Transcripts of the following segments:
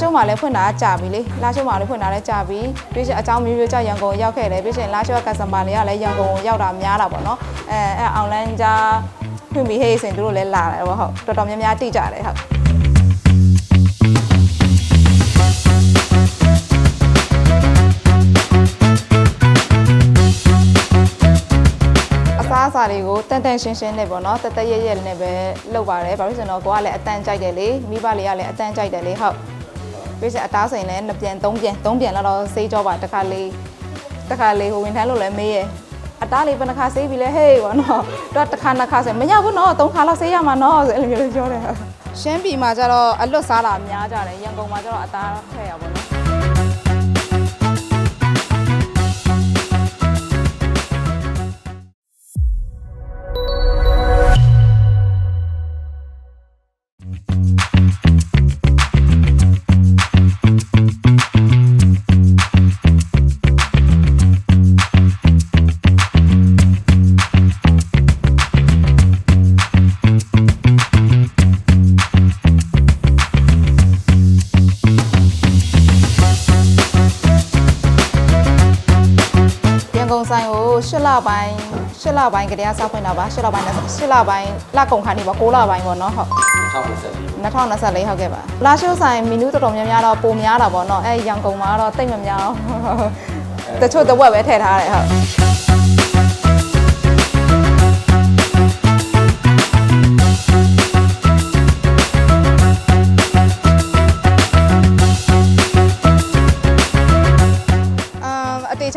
ရှိုးမှာလည်းဖွင့်တာကြာပြီလေလာရှိုးမှာလည်းဖွင့်တာလည်းကြာပြီပြီးရှင်အကြောင်းမျိုးမျိုးကြောင့်ရန်ကုန်ရောက်ခဲ့တယ်ပြီးရှင်လာရှိုးကကန်စမာတွေကလည်းရန်ကုန်ကိုရောက်တာများတာပေါ့နော်အဲအဲအွန်လိုင်းကြားဖွင့်ပြီးဟေးစင်သူတို့လည်းလာတယ်ပေါ့ဟုတ်တော်တော်များများတိကြတယ်ဟုတ်အစားအစာတွေကိုတန်တန်ရှင်းရှင်းနဲ့ပေါ့နော်တသက်ရရနဲ့ပဲလုပ်ပါတယ်ဘာလို့လဲဆိုတော့ကိုကလည်းအတန်ကြိုက်တယ်လေမိဘလေးကလည်းအတန်ကြိုက်တယ်လေဟုတ် ပြီးစအသားစိန်လည်းနှစ်ပြန်သုံးပြန်သုံးပြန်လောက်တော့စေးကြောပါတစ်ခါလေးတစ်ခါလေးဟိုဝင်ထမ်းလို့လည်းမေးရအသားလေးဘယ်နှခါစေးပြီလဲဟေးပေါ့နော်တော့တစ်ခါနှစ်ခါဆိုမရဘူးနော်သုံးခါလောက်စေးရမှာနော်ဆိုအဲ့လိုမျိုးလေးပြောတယ်ဟုတ်ရှမ်းပြည်မှာကျတော့အလွတ်စားတာများကြတယ်ရန်ကုန်မှာကျတော့အသားထည့်ရပါတော့ရ ပိုင်း၈လပိုင်းကတည်းကစဖွင့်တာပါ၈လပိုင်းနဲ့၈လပိုင်းလကုန်ခါနေပါ9လပိုင်းပေါ့နော်ဟုတ်2024ဟုတ်ကဲ့ပါလာရှိုးဆိုင်မီနူးတော်တော်များများတော့ပုံများတာပေါ့နော်အဲရန်ကုန်မှာတော့တိတ်မများဘူးတချို့တစ်ဝက်ပဲထည့်ထားတယ်ဟုတ်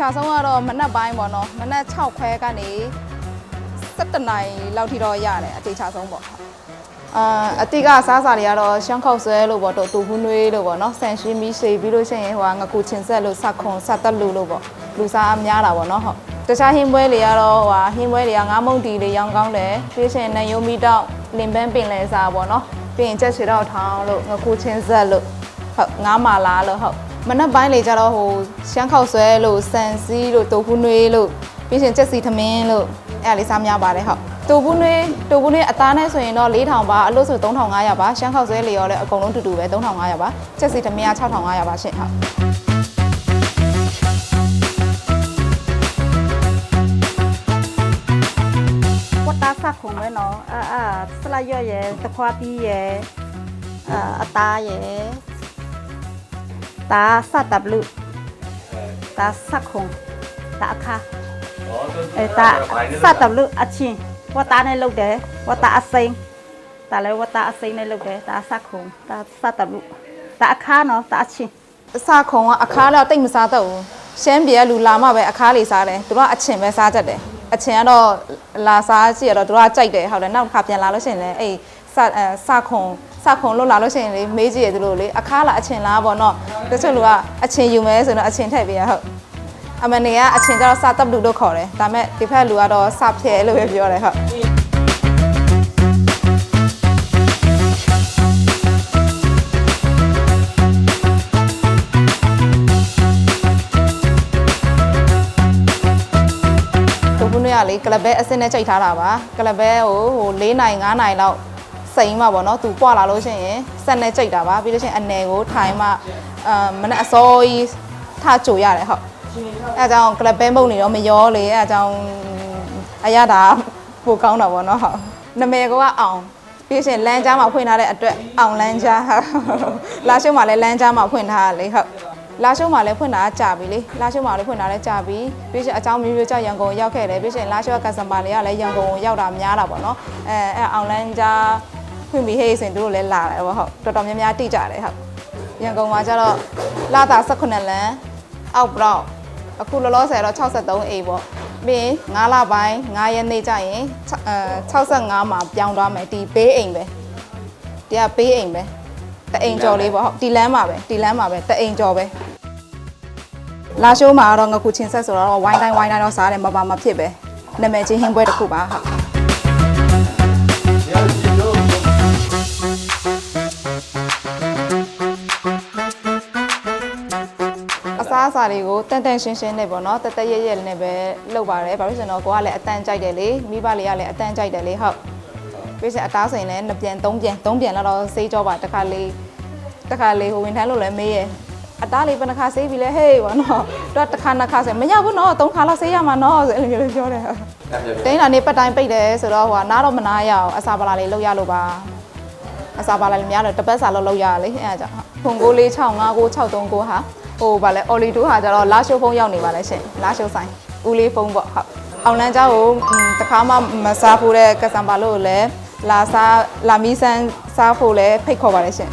မ်အတေချာဆုံးကတော့မနက်ပိုင်းပေါ့နော်မနက်6ခွဲကနေ7နာရီလောက်ထိတော့ရတယ်အတေချာဆုံးပေါ့အာအတိကစားစာတွေကတော့ရှမ်းခောက်ဆွဲလို့ပေါ့တော့တူဖူးနွေးလို့ပေါ့နော်ဆန်ရှင်းပြီးရှေပြီးလို့ရှိရင်ဟိုကငကူချင်ဆက်လို့စက်ခွန်စက်တက်လူလို့ပေါ့လူစားအများတာပေါ့နော်ဟုတ်တခြားဟင်းပွဲတွေကတော့ဟိုဟင်းပွဲတွေကငါးမုံတီတွေရောင်းကောင်းတယ်ပြီးရှင်နယုံမီတော့လင်ပန်းပင်လဲစားပေါ့နော်ပြီးရင်ချက်ချီတော့ထောင်းလို့ငကူချင်ဆက်လို့ဟုတ်ငါးမာလာလို့ဟုတ် မနက်ပိုင်းလေကြတော့ဟိုရှမ်းခောက်ဆွဲလို့ဆန်စီးလို့တူဖူးနွေးလို့ပြီးရှင်ချက်စီထမင်းလို့အဲ့ဒါလေးစားများပါတယ်ဟုတ်တူဖူးနွေးတူဖူးနွေးအသားနဲ့ဆိုရင်တော့4000ပါအလို့ဆို3500ပါရှမ်းခောက်ဆွဲလေရောလည်းအကုန်လုံးတူတူပဲ3500ပါချက်စီထမင်းက6500ပါရှင့်ဟုတ် ဝတ်သားစခုံပဲနော်အာအာဆလာရွက်ရယ်တခွားတီးရယ်အာအသားရယ်ဒါစတပ်လူဒါစခုံဒါအခါအဲဒါစတပ်လူအချင်းဝတ်သားနဲ့လုပ်တယ်ဝတ်သားအစိမ်းဒါလည်းဝတ်သားအစိမ်းနဲ့လုပ်တယ်ဒါစခုံဒါစတပ်လူဒါအခါနော်ဒါအချင်းအစခုံကအခါတော့တိတ်မစားတော့ဘူးရှမ်းပြည်ကလူလာမှပဲအခါလေးစားတယ်သူတို့ကအချင်ပဲစားကြတယ်အချင်ကတော့လာစားကြည့်ရတော့သူတို့ကကြိုက်တယ်ဟုတ်တယ်နောက်တစ်ခါပြန်လာလို့ရှိရင်လည်းအဲ့စအဲစခုံ စခုံလို့လာလို့ရှိရင်လေမေးကြည့်ရသူတို့လေအခါလာအချင်လားပေါ့နော်တချို့လူကအချင်ယူမယ်ဆိုတော့အချင်ထည့်ပေးရဟုတ်အမနေကအချင်ကျတော့စတပ်လူလို့ခေါ်တယ်ဒါမဲ့ဒီဖက်လူကတော့စဖြဲလို့ပဲပြောတယ်ဟုတ်တူဘူးနွေကလေကလဘဲအစစ်နဲ့ချိန်ထားတာပါကလဘဲကိုဟို၄နိုင်၅နိုင်လောက် စိန်မှာပေါ့နော်သူပွာလာလို့ရှိရင်ဆက်နဲ့ကြိတ်တာပါပြီးလို့ရှိရင်အနေကိုထိုင်မှအမ်မနဲ့အစောကြီးထကြိုရတယ်ဟုတ်အဲအကြောင်းကလဘဲမုံနေတော့မရောလေအဲအကြောင်းအရတာပိုကောင်းတာပေါ့နော်ဟုတ်နမေကောကအောင်ပြီးရှင်လမ်းကြားမှာဖွင့်ထားတဲ့အတွက်အောင်လမ်းကြားဟုတ်လာရှုံးမှာလည်းလမ်းကြားမှာဖွင့်ထားရလေဟုတ်လာရှုံးမှာလည်းဖွင့်တာကြာပြီလေလာရှုံးမှာလည်းဖွင့်တာလည်းကြာပြီပြီးရှင်အကြောင်းမျိုးမျိုးကြောင့်ရန်ကုန်ရောက်ခဲ့တယ်ပြီးရှင်လာရှုံးကကန်စမာတွေကလည်းရန်ကုန်ကိုရောက်တာများတာပေါ့နော်အဲအဲအွန်လိုင်းကြား ဖွင့်ပြီးဟေးစင်သူတို့လည်းလာတယ်ပေါ့ဟုတ်တော်တော်များများတိကြတယ်ဟုတ်ရန်ကုန်မှာကျတော့လာတာ18လမ်းအောက်ဘလောက်အခုလောလောဆယ်တော့63အိမ်ပေါ့ပြီးရင်9လပိုင်း9ရက်နေ့ကျရင်အဲ65မှာပြောင်းသွားမယ်ဒီဘေးအိမ်ပဲဒီကဘေးအိမ်ပဲတအိမ်ကျော်လေးပေါ့ဟုတ်ဒီလမ်းမှာပဲဒီလမ်းမှာပဲတအိမ်ကျော်ပဲလာရှိုးမှာတော့ငခုချင်းဆက်ဆိုတော့ဝိုင်းတိုင်းဝိုင်းတိုင်းတော့စားတယ်မပါမဖြစ်ပဲနာမည်ချင်းဟင်းပွဲတစ်ခုပါဟုတ် တွေကိုတန်တန်ရှင်းရှင်းနဲ့ပေါ့နော်တသက်ရရနဲ့ပဲလုပ်ပါတယ်ဘာလို့လဲဆိုတော့ကိုကလည်းအတန်ကြိုက်တယ်လေမိဘလေးကလည်းအတန်ကြိုက်တယ်လေဟုတ်ပြီးစအသားစိန်လည်းနှစ်ပြန်သုံးပြန်သုံးပြန်လောက်တော့စေးကြောပါတစ်ခါလေးတခါလေဟိုဝင်ထမ်းလို့လည်းမေးရအသားလေးဘယ်နှခါဆေးပြီလဲဟေးဘောနော်တော့တစ်ခါနှစ်ခါဆိုမရဘူးနော်သုံးခါလောက်ဆေးရမှာနော်ဆိုအဲ့လိုမျိုးလေးပြောတယ်ဟုတ်တင်းလာနေပတ်တိုင်းပိတ်တယ်ဆိုတော့ဟိုကနားတော့မနာရအောင်အစာပလာလေးလောက်ရလို့ပါအစာပလာလေးများတော့တစ်ပတ်စာလောက်လောက်ရလေအဲ့ဒါကြောင့်ဖုန်ကိုလေး6599639ဟာ ဟိုဗာလဲအော်လီတူဟာကျတော့လာရှိုးဖုန်းရောက်နေပါလဲရှင်လာရှိုးဆိုင်ဦးလေးဖုန်းပေါ့ဟုတ်အောင်လန်းเจ้าကိုတခါမှမစားဖို့တဲ့ကစံပါလို့လည်းလာစားလာမီဆန်စားဖို့လည်းဖိတ်ခေါ်ပါလေရှင်